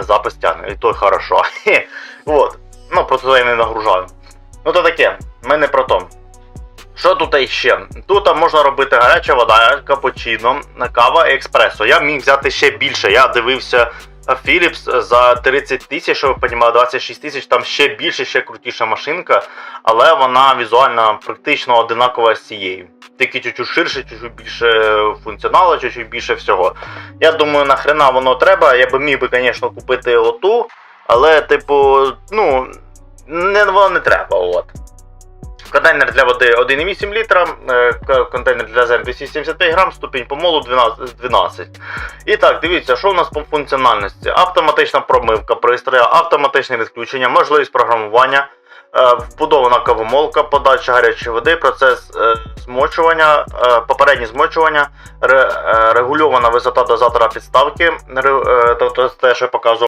мене запис тягне, і то хорошо. От. Ну, просто я не нагружаю. Ну то таке, ми не про то. Що тут іще? Тут можна робити гаряча вода, капучино, кава і експресо. Я міг взяти ще більше. Я дивився Philips за 30 тисяч, щоб ви розуміли, 26 тисяч, там ще більше, ще крутіша машинка, але вона візуально практично одинакова з цією. Тільки чуть-чуть ширше, чуть-чуть більше функціоналу, чуть-чуть більше всього. Я думаю, нахрена воно треба. Я би міг би, звісно, купити оту, але, типу, ну, не, воно не треба. От. Контейнер для води 1,8 літра, е, контейнер для зерн 275 грам, ступінь помолу 12. 12. І так, дивіться, що у нас по функціональності. Автоматична промивка пристрою, автоматичне відключення, можливість програмування, е, вбудована кавомолка, подача гарячої води, процес е, змочування, попереднє змочування, регульована висота дозатора підставки, тобто те, що я показував.